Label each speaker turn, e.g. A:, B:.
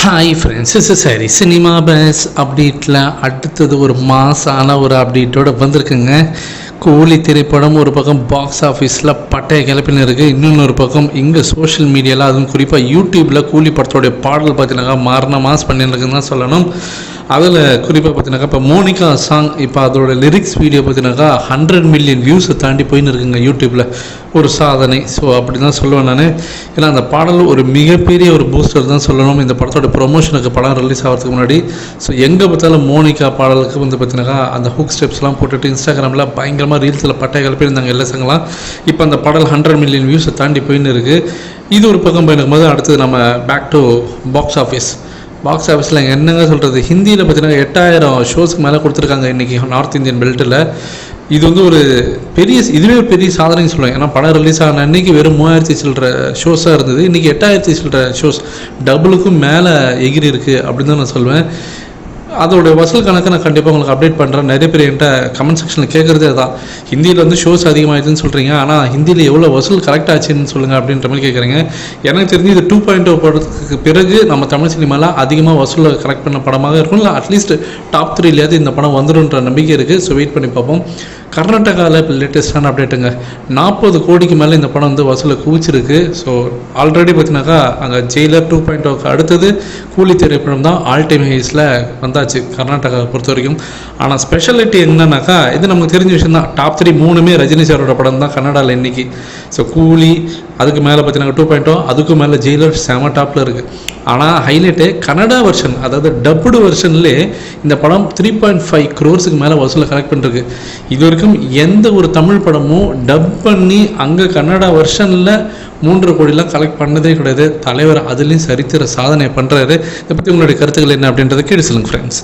A: Hi friends is சரி cinema பேஸ் அப்டேட்டில் அடுத்தது ஒரு மாசான ஒரு அப்டேட்டோட வந்திருக்குங்க. கூலி திரைப்படம் ஒரு பக்கம் பாக்ஸ் ஆஃபீஸில் பட்டைய கிளப்பின்னு இருக்குது இன்னொன்று பக்கம் இங்கே சோஷியல் மீடியாவில் அதுவும் குறிப்பாக யூடியூப்பில் கூலி படத்தோடைய பாடல் பார்த்தீங்கன்னா மாறின மாஸ் பண்ணியிருக்குன்னு தான் சொல்லணும். அதில் குறிப்பாக பார்த்தீங்கன்னாக்கா இப்போ மோனிகா சாங் இப்போ அதோட லிரிக்ஸ் வீடியோ பார்த்தீங்கன்னாக்கா ஹண்ட்ரட் மில்லியன் வியூஸை தாண்டி போயின்னு இருக்குங்க யூடியூப்பில் ஒரு சாதனை. ஸோ அப்படி தான் சொல்லுவேன் நான். ஏன்னா அந்த பாடல் ஒரு மிகப்பெரிய ஒரு பூஸ்டர் தான் சொல்லணும். இந்த படத்தோட ப்ரொமோஷனுக்கு படம் ரிலீஸ் ஆகிறதுக்கு முன்னாடி. ஸோ எங்கே பார்த்தாலும் மோனிகா பாடலுக்கு வந்து பார்த்தீங்கன்னா அந்த ஹுக் ஸ்டெப்ஸ்லாம் போட்டுட்டு இன்ஸ்டாகிராமில் பயங்கரமாக ரீல்ஸில் பட்டை கிளப்பியிருந்தாங்க எல்லா சங்கலாம் இப்போ அந்த பாடல் ஹண்ட்ரட் மில்லியன் வியூஸை தாண்டி போயின்னு இருக்குது இது ஒரு பக்கம் போயிருக்கும் போது அடுத்தது நம்ம back to box office box ஆஃபீஸில் என்னங்க சொல்கிறது ஹிந்தியில் பார்த்தீங்கன்னா எட்டாயிரம் ஷோஸ்க்கு மேலே கொடுத்துருக்காங்க இன்றைக்கி நார்த் இந்தியன் பெல்ட்டில் இது வந்து ஒரு பெரிய இதுவே ஒரு பெரிய சாதனைன்னு சொல்லுவேன் ஏன்னா படம் ரிலீஸ் ஆன அன்னைக்கு வெறும் மூவாயிரத்தி சில்லற ஷோஸாக இருந்தது. இன்றைக்கி எட்டாயிரத்தி சில்லற ஷோஸ் டபுளுக்கும் மேலே எகிரி இருக்குது அப்படின்னு தான் நான் சொல்லுவேன் அதோடைய வசூல் கணக்கு நான் கண்டிப்பாக உங்களுக்கு அப்டேட் பண்ணுறேன் நிறைய பேர் என்கிட்ட கமெண்ட் செக்ஷனில் கேட்குறதே தான் ஹிந்தியில் வந்து ஷோஸ் அதிகமாகிடுதுன்னு சொல்கிறீங்க ஆனால் ஹிந்தியில் எவ்வளோ வசூல் கரெக்ட் ஆச்சுன்னு சொல்லுங்கள் அப்படின்ற மாதிரி கேட்குறீங்க எனக்கு தெரிஞ்சு இது டூ பாயிண்ட் ஓ படத்துக்கு பிறகு நம்ம தமிழ் சினிமாவில் அதிகமாக வசூலை கரெக்ட் பண்ண படமாக இருக்கும் இல்லை அட்லீஸ்ட் டாப் த்ரீலேயாவது இந்த படம் வந்துடும்ன்ற நம்பிக்கை இருக்குது ஸோ வெயிட் பண்ணி பார்ப்போம். கர்நாடகாவில் இப்போ லேட்டஸ்டான அப்டேட்டுங்க நாற்பது கோடிக்கு மேலே இந்த படம் வந்து வசூலை குவிச்சிருக்கு. ஸோ ஆல்ரெடி பார்த்தீங்கன்னாக்கா அங்கே ஜெயிலர் டூ பாயிண்ட் ஓக்கு oh அடுத்தது கூலி திரைப்படம் தான் ஆல் டைம் ஹைஸில் வந்தாச்சு கர்நாடகாவை பொறுத்த வரைக்கும். ஆனால் ஸ்பெஷாலிட்டி என்னன்னாக்கா இது நமக்கு தெரிஞ்ச விஷயம் தான். டாப் த்ரீ மூணுமே ரஜினி சாரோட படம் தான் கன்னடாவில் இன்னைக்கு. ஸோ கூலி அதுக்கு மேலே பார்த்தீங்கன்னா டூ பாயிண்ட்டோ oh, அதுக்கு மேலே ஜெயிலர் செம டாப்பில் இருக்குது ஆனால் ஹைலைட்டு கன்னடா வெர்ஷன் அதாவது டப்புடு வெர்ஷன்லேயே இந்த படம் த்ரீ பாயிண்ட் ஃபைவ் க்ரோர்ஸுக்கு மேலே வசூலை கலெக்ட் பண்ணிருக்கு. இது வரைக்கும் எந்த ஒரு தமிழ் படமும் டப் பண்ணி அங்கே கன்னடா வெர்ஷனில் மூன்று கோடிலாம் கலெக்ட் பண்ணதே கிடையாது. தலைவர் அதுலேயும் சரித்திர சாதனை பண்ணுறாரு இதை பற்றி உங்களுடைய கருத்துக்கள் என்ன அப்படின்றத கேட்டு சொல்லுங்கள் ஃப்ரெண்ட்ஸ்